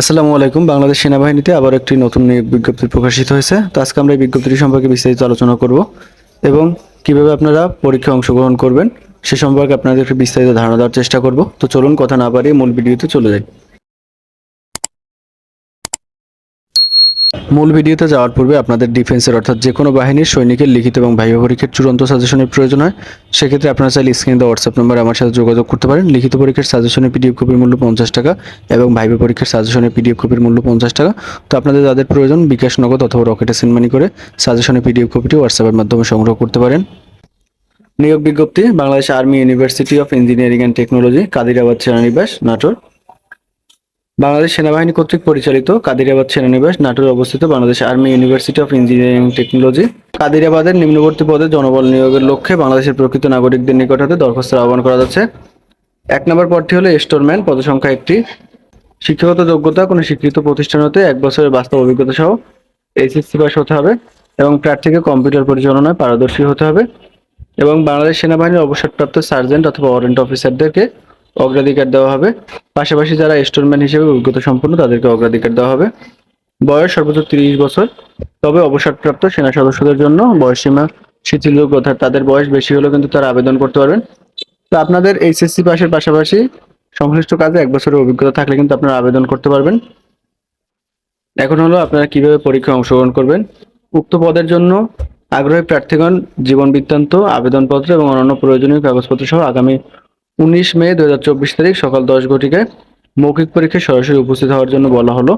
আসসালামু আলাইকুম। বাংলাদেশ সেনাবাহিনীতে আবার একটি নতুন নিয়োগ বিজ্ঞপ্তি প্রকাশিত হয়েছে। তো আজকে আমরা এই বিজ্ঞপ্তিটি সম্পর্কে বিস্তারিত আলোচনা করব এবং কীভাবে আপনারা পরীক্ষায় অংশগ্রহণ করবেন সে সম্পর্কে আপনাদের একটু বিস্তারিত ধারণা দেওয়ার চেষ্টা করব। তো চলুন, কথা না বাড়িয়ে মূল ভিডিওতে চলে যাই। মূল ভিডিওতে যাওয়ার পূর্বে আপনাদের ডিফেন্সের অর্থাৎ যে কোনো বাহিনীর সৈনিকের লিখিত এবং ভাইবা পরীক্ষার চূড়ান্ত সাজেশনের প্রয়োজন হয়, সেক্ষেত্রে আপনারা চাইলে স্ক্রিনে দেওয়া হোয়াটসঅ্যাপ নম্বরে আমার সাথে যোগাযোগ করতে পারেন। লিখিত পরীক্ষার সাজেশনের পিডিএফ কপির মূল্য পঞ্চাশ টাকা এবং ভাইবা পরীক্ষার সাজেশনের পিডিএফ কপির মূল্য পঞ্চাশ টাকা। তো আপনাদের যাদের প্রয়োজন বিকাশ নগদ অথবা রকেটে সেন্ড মানি করে সাজেশনের পিডিএফ কপিটি হোয়াটসঅ্যাপের মাধ্যমে সংগ্রহ করতে পারেন। নিয়োগ বিজ্ঞপ্তি, Bangladesh army university of engineering and technology Kadirabad সেনানিবাস Natore. Bangladesh সেনাবাহিনী কর্তৃক পরিচালিত কাদিরাবাদ সেনানিবাস নাটোরে অবস্থিত Bangladesh army university of engineering technology. কাদিরাবাদের নিম্নবর্তী পদে জনবল নিয়োগের লক্ষ্যে বাংলাদেশের প্রকৃত নাগরিকদের নিকট হতে দরখাস্তের আহ্বান করা যাচ্ছে। এক নম্বর পদটি হলো স্টোরম্যান, পদসংখ্যা একটি। শিক্ষাগত যোগ্যতা কোনো স্বীকৃত প্রতিষ্ঠান হতে এক বছরের বাস্তব অভিজ্ঞতা সহ এইচএসসি পাস হতে হবে এবং প্রার্থীকে কম্পিউটার পরিচালনায় পারদর্শী হতে হবে। এবং বাংলাদেশ সেনাবাহিনীর অবসরপ্রাপ্ত সার্জেন্ট অথবা ওয়ারেন্ট অফিসারদেরকে অগ্রাধিকার দেওয়া হবে। পাশাপাশি যারা স্টোরম্যান হিসেবে অভিজ্ঞতা সম্পন্ন, তাদেরকে অগ্রাধিকার দেওয়া হবে। বয়স সর্বোচ্চ তিরিশ বছর, তবে অবসরপ্রাপ্ত সেনা সদস্যদের জন্য বয়সসীমা শিথিলযোগ্য অর্থাৎ তাদের বয়স বেশি হলেও কিন্তু তারা আবেদন করতে পারবেন। তো আপনাদের এইচএসসি পাশের পাশাপাশি সংশ্লিষ্ট কাজে এক বছরের অভিজ্ঞতা থাকলে কিন্তু আপনারা আবেদন করতে পারবেন। এখন হলো আপনারা কীভাবে পরীক্ষায় অংশগ্রহণ করবেন। উক্ত পদের জন্য আগ্রহী প্রার্থীগণ, জীবন বৃত্তান্ত, আবেদনপত্র এবং অন্যান্য প্রয়োজনীয় কাগজপত্র সহ আগামী উনিশ মে দু হাজার চব্বিশ তারিখ সকাল দশ ঘটিকায় মৌখিক পরীক্ষায় সরাসরি উপস্থিত হওয়ার জন্য বলা হলো।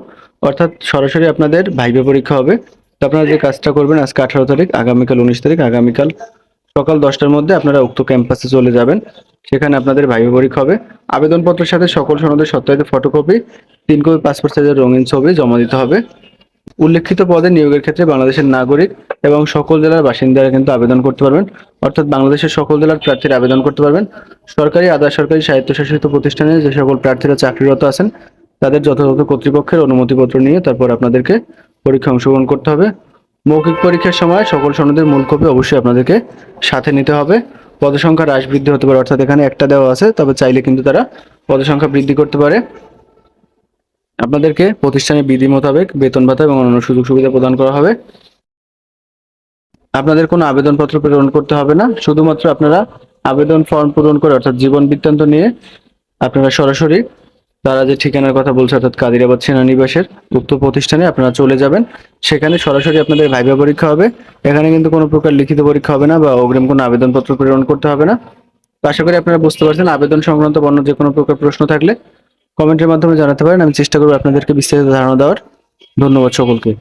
অর্থাৎ সরাসরি আপনাদের ভাইবে পরীক্ষা হবে। তো আপনারা যে কাজটা করবেন আজকে আঠারো তারিখ, আগামীকাল উনিশ তারিখ, আগামীকাল সকাল দশটার মধ্যে আপনারা উক্ত ক্যাম্পাসে চলে যাবেন। সেখানে আপনাদের ভাইবে পরীক্ষা হবে। আবেদনপত্রের সাথে সকল সনদের সত্যায়িত ফটোকপি তিন কপি পাসপোর্ট সাইজের রঙিন ছবি জমা দিতে হবে। উল্লেখিত পদে নিয়োগের ক্ষেত্রে বাংলাদেশের নাগরিক এবং সকল জেলার বাসিন্দারা কিন্তু আবেদন করতে পারবেন। অর্থাৎ বাংলাদেশের সকল জেলার প্রার্থীরা আবেদন করতে পারবেন। সরকারি, আধা সরকারি স্বায়ত্তশাসিত প্রতিষ্ঠানে যে সকল প্রার্থীরা চাকরিরত আছেন, তাদের যথাযথ কর্তৃপক্ষের অনুমতিপত্র নিয়ে তারপর আপনাদেরকে পরীক্ষা অংশগ্রহণ করতে হবে। মৌখিক পরীক্ষার সময় সকল সনদের মূল কপি অবশ্যই আপনাদেরকে সাথে নিতে হবে। পদসংখ্যা হ্রাস বৃদ্ধি হতে পারে, অর্থাৎ এখানে একটা দেওয়া আছে, তবে চাইলে কিন্তু তারা পদসংখ্যা বৃদ্ধি করতে পারে। আপনাদেরকে প্রতিষ্ঠানের বিধি মোতাবেক বেতন ভাতা এবং অন্যান্য সুযোগ সুবিধা প্রদান করা হবে। আপনাদের কোনো আবেদনপত্র প্রেরণ করতে হবে না। শুধুমাত্র আপনারা আবেদন ফর্ম পূরণ করে, অর্থাৎ জীবন বৃত্তান্ত নিয়ে আপনারা সরাসরি তারা যে ঠিকানার কথা বলছে, অর্থাৎ কাদিরাবাদ সেনানিবাসের উক্ত প্রতিষ্ঠানে আপনারা চলে যাবেন। সেখানে সরাসরি আপনাদের ভাইবা পরীক্ষা হবে। এখানে কিন্তু কোনো প্রকার লিখিত পরীক্ষা হবে না বা অগ্রিম কোনো আবেদনপত্র প্রেরণ করতে হবে না। আশা করি আপনারা বুঝতে পারছেন, আবেদন সংক্রান্ত বর্ণ যে কোনো প্রকার প্রশ্ন থাকলে কমেন্টের মাধ্যমে জানাতে পারেন। আমি চেষ্টা করব আপনাদেরকে বিস্তারিত ধারণা দেওয়ার। ধন্যবাদ সকলকে।